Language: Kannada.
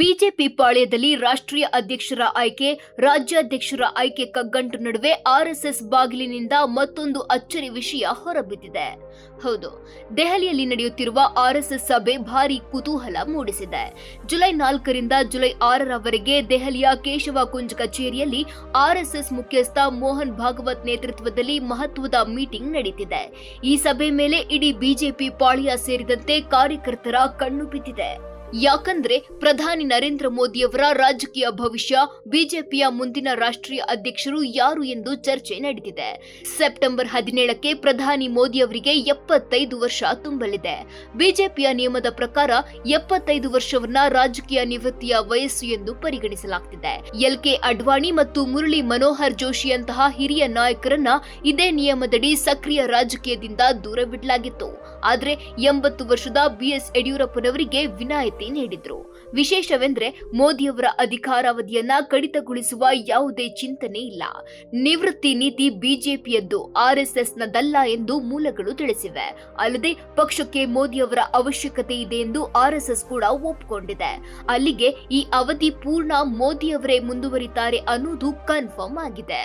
ಬಿಜೆಪಿ ಪಾಳ್ಯದಲ್ಲಿ ರಾಷ್ಟ್ರೀಯ ಅಧ್ಯಕ್ಷರ ಆಯ್ಕೆ, ರಾಜ್ಯಾಧ್ಯಕ್ಷರ ಆಯ್ಕೆ ಕಗ್ಗಂಟು ನಡುವೆ ಆರ್ಎಸ್ಎಸ್ ಬಾಗಿಲಿನಿಂದ ಮತ್ತೊಂದು ಅಚ್ಚರಿ ವಿಷಯ ಹೊರಬಿದ್ದಿದೆ. ಹೌದು, ದೆಹಲಿಯಲ್ಲಿ ನಡೆಯುತ್ತಿರುವ ಆರ್ಎಸ್ಎಸ್ ಸಭೆ ಭಾರಿ ಕುತೂಹಲ ಮೂಡಿಸಿದೆ. ಜುಲೈ ನಾಲ್ಕರಿಂದ ಜುಲೈ ಆರರವರೆಗೆ ದೆಹಲಿಯ ಕೇಶವ ಕುಂಜ್ ಕಚೇರಿಯಲ್ಲಿ ಆರ್ಎಸ್ಎಸ್ ಮುಖ್ಯಸ್ಥ ಮೋಹನ್ ಭಾಗವತ್ ನೇತೃತ್ವದಲ್ಲಿ ಮಹತ್ವದ ಮೀಟಿಂಗ್ ನಡೀತಿದೆ. ಈ ಸಭೆ ಮೇಲೆ ಇಡೀ ಬಿಜೆಪಿ ಪಾಳ್ಯ ಸೇರಿದಂತೆ ಕಾರ್ಯಕರ್ತರ ಕಣ್ಣು ಬಿದ್ದಿದೆ. ಯಾಕಂದ್ರೆ ಪ್ರಧಾನಿ ನರೇಂದ್ರ ಮೋದಿಯವರ ರಾಜಕೀಯ ಭವಿಷ್ಯ, ಬಿಜೆಪಿಯ ಮುಂದಿನ ರಾಷ್ಟ್ರೀಯ ಅಧ್ಯಕ್ಷರು ಯಾರು ಎಂದು ಚರ್ಚೆ ನಡೆದಿದೆ. ಸೆಪ್ಟೆಂಬರ್ ಹದಿನೇಳಕ್ಕೆ ಪ್ರಧಾನಿ ಮೋದಿಯವರಿಗೆ ಎಪ್ಪತ್ತೈದು ವರ್ಷ ತುಂಬಲಿದೆ. ಬಿಜೆಪಿಯ ನಿಯಮದ ಪ್ರಕಾರ ಎಪ್ಪತ್ತೈದು ವರ್ಷವನ್ನ ರಾಜಕೀಯ ನಿವೃತ್ತಿಯ ವಯಸ್ಸು ಎಂದು ಪರಿಗಣಿಸಲಾಗ್ತಿದೆ. ಎಲ್ ಕೆ ಅಡ್ವಾಣಿ ಮತ್ತು ಮುರಳಿ ಮನೋಹರ್ ಜೋಶಿಯಂತಹ ಹಿರಿಯ ನಾಯಕರನ್ನ ಇದೇ ನಿಯಮದಡಿ ಸಕ್ರಿಯ ರಾಜಕೀಯದಿಂದ ದೂರವಿಡಲಾಗಿತ್ತು. ಆದರೆ ಎಂಬತ್ತು ವರ್ಷದ ಬಿಎಸ್ ಯಡಿಯೂರಪ್ಪನವರಿಗೆ ವಿನಾಯಿತಿ ನೀಡಿದ್ರು. ವಿಶೇಷವೆಂದ್ರೆ ಮೋದಿಯವರ ಅಧಿಕಾರಾವಧಿಯನ್ನ ಕಡಿತಗೊಳಿಸುವ ಯಾವುದೇ ಚಿಂತನೆ ಇಲ್ಲ. ನಿವೃತ್ತಿ ನೀತಿ ಬಿಜೆಪಿಯದ್ದು ಆರ್ಎಸ್ಎಸ್ನದಲ್ಲ ಎಂದು ಮೂಲಗಳು ತಿಳಿಸಿವೆ. ಅಲ್ಲದೆ ಪಕ್ಷಕ್ಕೆ ಮೋದಿಯವರ ಅವಶ್ಯಕತೆ ಇದೆ ಎಂದು ಆರ್ಎಸ್ಎಸ್ ಕೂಡ ಒಪ್ಪಿಕೊಂಡಿದೆ ಅಲ್ಲಿಗೆ ಈ ಅವಧಿ ಪೂರ್ಣ ಮೋದಿಯವರೇ ಮುಂದುವರಿತಾರೆ ಅನ್ನೋದು ಕನ್ಫರ್ಮ್ ಆಗಿದೆ.